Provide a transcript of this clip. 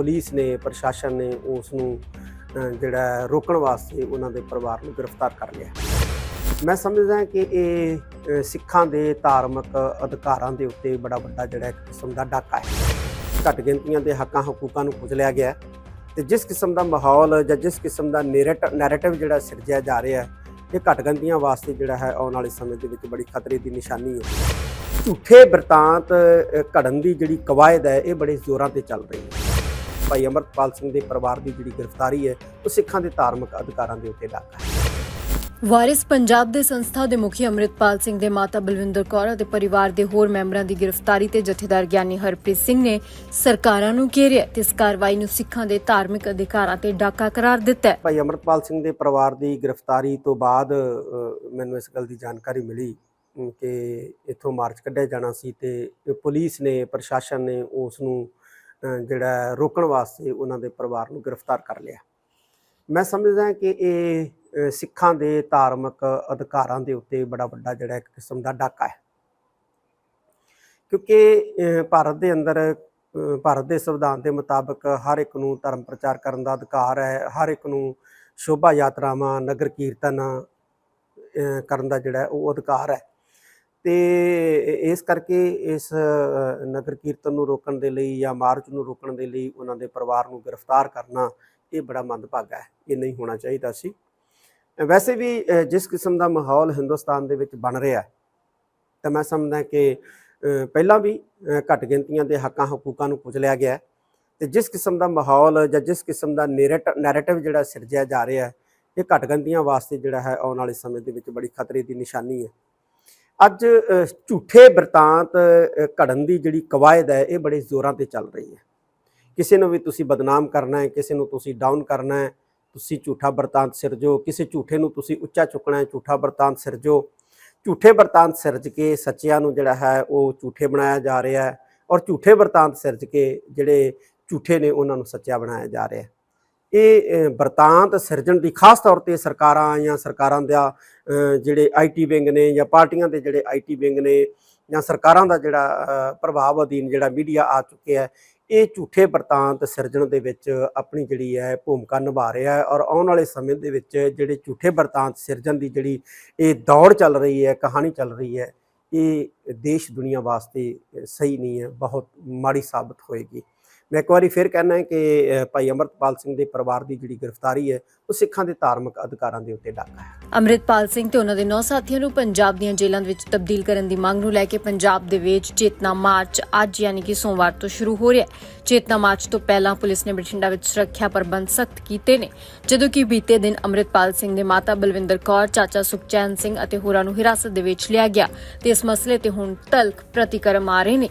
Police ਨੇ, ਪ੍ਰਸ਼ਾਸਨ ਨੇ ਉਸ ਨੂੰ ਜਿਹੜਾ ਰੋਕਣ ਵਾਸਤੇ ਉਹਨਾਂ ਦੇ ਪਰਿਵਾਰ ਨੂੰ ਗ੍ਰਿਫਤਾਰ ਕਰ ਲਿਆ। ਮੈਂ ਸਮਝਦਾ ਕਿ ਇਹ ਸਿੱਖਾਂ ਦੇ ਧਾਰਮਿਕ ਅਧਿਕਾਰਾਂ ਦੇ ਉੱਤੇ ਬੜਾ ਵੱਡਾ ਜਿਹੜਾ ਇੱਕ ਕਿਸਮ ਦਾ ਡਾਕਾ ਹੈ। ਘੱਟ ਗਿਣਤੀਆਂ ਦੇ ਹੱਕਾਂ ਹਕੂਕਾਂ ਨੂੰ ਕੁਚਲਿਆ ਗਿਆ ਹੈ ਤੇ ਜਿਸ ਕਿਸਮ ਦਾ ਮਾਹੌਲ ਜਾਂ ਜਿਸ ਕਿਸਮ ਦਾ ਨੈਰੇਟਿਵ ਜਿਹੜਾ ਸਿਰਜਿਆ ਜਾ ਰਿਹਾ ਹੈ, ਇਹ ਘੱਟ ਗਿਣਤੀਆਂ ਵਾਸਤੇ ਜਿਹੜਾ ਹੈ, ਆਉਣ ਵਾਲੇ ਸਮੇਂ ਦੇ ਵਿੱਚ ਬੜੀ ਖਤਰੇ ਦੀ ਨਿਸ਼ਾਨੀ ਹੈ। ਝੂਠੇ ਬਰਤਾਂਤ ਘੜਨ ਦੀ ਜਿਹੜੀ ਕਵਾਇਦ ਹੈ, ਇਹ ਬੜੇ ਜ਼ੋਰਾਂ ਤੇ ਚੱਲ ਰਹੀ ਹੈ। ਭਾਈ ਅਮਰਪਾਲ ਸਿੰਘ ਦੇ ਪਰਿਵਾਰ ਦੀ ਜਿਹੜੀ ਗ੍ਰਿਫਤਾਰੀ ਹੈ ਉਹ ਸਿੱਖਾਂ ਦੇ ਧਾਰਮਿਕ ਅਧਿਕਾਰਾਂ ਦੇ ਉੱਤੇ ਡਾਕਾ ਹੈ। ਵਾਰਿਸ ਪੰਜਾਬ ਦੇ ਸੰਸਥਾ ਦੇ ਮੁਖੀ ਅੰਮ੍ਰਿਤਪਾਲ ਸਿੰਘ ਦੇ ਮਾਤਾ ਬਲਵਿੰਦਰ ਕੌਰ ਅਤੇ ਪਰਿਵਾਰ ਦੇ ਹੋਰ ਮੈਂਬਰਾਂ ਦੀ ਗ੍ਰਿਫਤਾਰੀ ਤੇ ਜਥੇਦਾਰ ਗਿਆਨੀ ਹਰਪ੍ਰੀਤ ਸਿੰਘ ਨੇ ਸਰਕਾਰਾਂ ਨੂੰ ਘੇਰਿਆ ਤੇ ਇਸ ਕਾਰਵਾਈ ਨੂੰ ਸਿੱਖਾਂ ਦੇ ਧਾਰਮਿਕ ਅਧਿਕਾਰਾਂ ਤੇ ਡਾਕਾ ਕਰਾਰ ਦਿੱਤਾ ਹੈ। ਭਾਈ ਅਮਰਪਾਲ ਸਿੰਘ ਦੇ ਪਰਿਵਾਰ ਦੀ ਗ੍ਰਿਫਤਾਰੀ ਤੋਂ ਬਾਅਦ ਮੈਨੂੰ ਇਸ ਗੱਲ ਦੀ ਜਾਣਕਾਰੀ ਮਿਲੀ ਕਿ ਇੱਥੋਂ ਮਾਰਚ ਕੱਢਿਆ ਜਾਣਾ ਸੀ ਤੇ ਪੁਲਿਸ ਨੇ ਪ੍ਰਸ਼ਾਸਨ ਨੇ ਉਸ ਨੂੰ ਜਿਹੜਾ ਰੋਕਣ ਵਾਸਤੇ ਉਹਨਾਂ ਦੇ ਪਰਿਵਾਰ ਨੂੰ ਗ੍ਰਿਫਤਾਰ ਕਰ ਲਿਆ। ਮੈਂ ਸਮਝਦਾ ਕਿ ਇਹ ਸਿੱਖਾਂ ਦੇ ਧਾਰਮਿਕ ਅਧਿਕਾਰਾਂ ਦੇ ਉੱਤੇ ਬੜਾ ਵੱਡਾ ਜਿਹੜਾ ਇੱਕ ਕਿਸਮ ਦਾ ਡਾਕਾ ਹੈ। ਕਿਉਂਕਿ ਭਾਰਤ ਦੇ ਅੰਦਰ ਭਾਰਤ ਦੇ ਸੰਵਿਧਾਨ ਦੇ ਮੁਤਾਬਕ ਹਰ ਇੱਕ ਨੂੰ ਧਰਮ ਪ੍ਰਚਾਰ ਕਰਨ ਦਾ ਅਧਿਕਾਰ ਹੈ, ਹਰ ਇੱਕ ਨੂੰ ਸ਼ੋਭਾ ਯਾਤਰਾਵਾਂ, ਨਗਰ ਕੀਰਤਨ ਕਰਨ ਦਾ ਜਿਹੜਾ ਉਹ ਅਧਿਕਾਰ ਹੈ। ਤੇ ਇਸ ਕਰਕੇ ਇਸ ਨਗਰ ਕੀਰਤਨ ਨੂੰ ਰੋਕਣ ਦੇ ਲਈ ਜਾਂ ਮਾਰਚ ਨੂੰ ਰੋਕਣ ਦੇ ਲਈ ਉਹਨਾਂ ਦੇ ਪਰਿਵਾਰ ਨੂੰ ਗ੍ਰਿਫਤਾਰ ਕਰਨਾ ਇਹ ਬੜਾ ਮੰਦਭਾਗਾ ਹੈ, ਇਹ ਨਹੀਂ ਹੋਣਾ ਚਾਹੀਦਾ ਸੀ। ਵੈਸੇ ਵੀ ਜਿਸ ਕਿਸਮ ਦਾ ਮਾਹੌਲ ਹਿੰਦੁਸਤਾਨ ਦੇ ਵਿੱਚ ਬਣ ਰਿਹਾ ਹੈ, ਤਾਂ ਮੈਂ ਸਮਝਦਾ ਕਿ ਪਹਿਲਾਂ ਵੀ ਘੱਟ ਗਿਣਤੀਆਂ ਦੇ ਹੱਕਾਂ ਹਕੂਕਾਂ ਨੂੰ ਕੁਚਲਿਆ ਗਿਆ ਹੈ, ਤੇ ਜਿਸ ਕਿਸਮ ਦਾ ਮਾਹੌਲ ਜਾਂ ਜਿਸ ਕਿਸਮ ਦਾ ਨੈਰੇਟਿਵ ਜਿਹੜਾ ਸਿਰਜਿਆ ਜਾ ਰਿਹਾ ਹੈ, ਇਹ ਘੱਟ ਗਿਣਤੀਆਂ ਵਾਸਤੇ ਜਿਹੜਾ ਹੈ ਆਉਣ ਵਾਲੇ ਸਮੇਂ ਦੇ ਵਿੱਚ ਬੜੀ ਖਤਰੇ ਦੀ ਨਿਸ਼ਾਨੀ ਹੈ। ਅੱਜ ਝੂਠੇ ਬਰਤਾਂਤ ਘੜਨ ਦੀ ਜਿਹੜੀ ਕਵਾਇਦ ਹੈ, ਇਹ ਬੜੇ ਜ਼ੋਰਾਂ ਤੇ ਚੱਲ ਰਹੀ ਹੈ। ਕਿਸੇ ਨੂੰ ਵੀ ਤੁਸੀਂ ਬਦਨਾਮ ਕਰਨਾ ਹੈ, ਕਿਸੇ ਨੂੰ ਤੁਸੀਂ ਡਾਊਨ ਕਰਨਾ ਹੈ, ਤੁਸੀਂ ਝੂਠਾ ਬਰਤਾਂਤ ਸਿਰਜੋ ਕਿਸੇ ਝੂਠੇ ਨੂੰ ਤੁਸੀਂ ਉੱਚਾ ਚੁੱਕਣਾ ਹੈ, ਝੂਠਾ ਬਰਤਾਂਤ ਸਿਰਜੋ ਝੂਠੇ ਬਰਤਾਂਤ ਸਿਰਜ ਕੇ ਸੱਚਿਆਂ ਨੂੰ ਜਿਹੜਾ ਹੈ, ਉਹ ਝੂਠੇ ਬਣਾਇਆ ਜਾ ਰਿਹਾ ਹੈ ਔਰ ਝੂਠੇ ਬਰਤਾਂਤ ਸਿਰਜ ਕੇ ਜਿਹੜੇ ਝੂਠੇ ਨੇ, ਉਹਨਾਂ ਨੂੰ ਸੱਚਾ ਬਣਾਇਆ ਜਾ ਰਿਹਾ ਹੈ। ਇਹ ਅ, ਬਰਤਾਂਤ ਸਿਰਜਣ ਦੀ ਖਾਸ ਤੌਰ ਤੇ ਸਰਕਾਰਾਂ ਜਾਂ ਸਰਕਾਰਾਂ ਦਾ ਅ, ਜਿਹੜੇ ਆਈਟੀ ਵਿੰਗ ਨੇ ਜਾਂ ਪਾਰਟੀਆਂ ਦੇ ਜਿਹੜੇ ਆਈਟੀ ਵਿੰਗ ਨੇ ਜਾਂ ਸਰਕਾਰਾਂ ਦਾ ਜਿਹੜਾ ਪ੍ਰਭਾਵ ਅਧੀਨ ਜਿਹੜਾ ਮੀਡੀਆ ਆ ਚੁੱਕਿਆ ਹੈ ਇਹ ਝੂਠੇ ਬਰਤਾਂਤ ਸਿਰਜਣ ਦੇ ਵਿੱਚ ਆਪਣੀ ਜਿਹੜੀ ਹੈ ਭੂਮਿਕਾ ਨਿਭਾ ਰਿਹਾ ਹੈ ਔਰ ਆਉਣ ਵਾਲੇ ਸਮੇਂ ਦੇ ਵਿੱਚ ਜਿਹੜੇ ਝੂਠੇ ਬਰਤਾਂਤ ਸਿਰਜਣ ਦੀ ਜਿਹੜੀ ਇਹ ਦੌੜ ਚੱਲ ਰਹੀ ਹੈ ਕਹਾਣੀ ਚੱਲ ਰਹੀ ਹੈ ਇਹ ਦੇਸ਼ ਦੁਨੀਆ ਵਾਸਤੇ ਸਹੀ ਨਹੀਂ ਹੈ ਬਹੁਤ ਮਾੜੀ ਸਾਬਤ ਹੋਏਗੀ। ਮੈਂ ਇੱਕ ਵਾਰੀ ਫਿਰ ਕਹਿਣਾ ਹੈ ਕਿ ਭਾਈ ਅਮਰਪਾਲ ਸਿੰਘ ਦੇ ਪਰਿਵਾਰ ਦੀ ਜਿਹੜੀ ਗ੍ਰਿਫਤਾਰੀ ਹੈ, ਉਹ ਸਿੱਖਾਂ ਦੇ ਧਾਰਮਿਕ ਅਧਿਕਾਰਾਂ ਦੇ ਉੱਤੇ ਡਾਕਾ ਹੈ। ਅੰਮ੍ਰਿਤਪਾਲ ਸਿੰਘ ਤੇ ਉਹਨਾਂ ਦੇ ਨੌ ਸਾਥੀਆਂ ਨੂੰ ਪੰਜਾਬ ਦੀਆਂ ਜੇਲ੍ਹਾਂ ਵਿੱਚ ਤਬਦੀਲ ਕਰਨ ਦੀ ਮੰਗ ਨੂੰ ਲੈ ਕੇ ਪੰਜਾਬ ਦੇ ਵਿੱਚ ਚੇਤਨਾ ਮਾਰਚ ਅੱਜ ਯਾਨੀ ਕਿ ਸੋਮਵਾਰ ਤੋਂ ਸ਼ੁਰੂ ਹੋ ਰਿਹਾ ਹੈ। ਚੇਤਨਾ ਮਾਰਚ ਤੋਂ ਪਹਿਲਾਂ ਪੁਲਿਸ ਨੇ ਬਠਿੰਡਾ ਵਿੱਚ ਸੁਰੱਖਿਆ ਪ੍ਰਬੰਧ ਸਖਤ ਕੀਤੇ ਨੇ, ਜਦੋਂ ਕਿ ਬੀਤੇ ਦਿਨ ਅੰਮ੍ਰਿਤਪਾਲ ਸਿੰਘ ਦੇ ਮਾਤਾ ਬਲਵਿੰਦਰ ਕੌਰ, ਚਾਚਾ ਸੁਖਚੈਨ ਸਿੰਘ ਅਤੇ ਹੋਰਾਂ ਨੂੰ ਹਿਰਾਸਤ ਦੇ ਵਿੱਚ ਲਿਆ ਗਿਆ ਤੇ ਇਸ ਮਸਲੇ ਤੇ ਹੁਣ ਤਲਕ ਪ੍ਰਤੀਕਰਮ ਆ ਰਹੇ ਨੇ।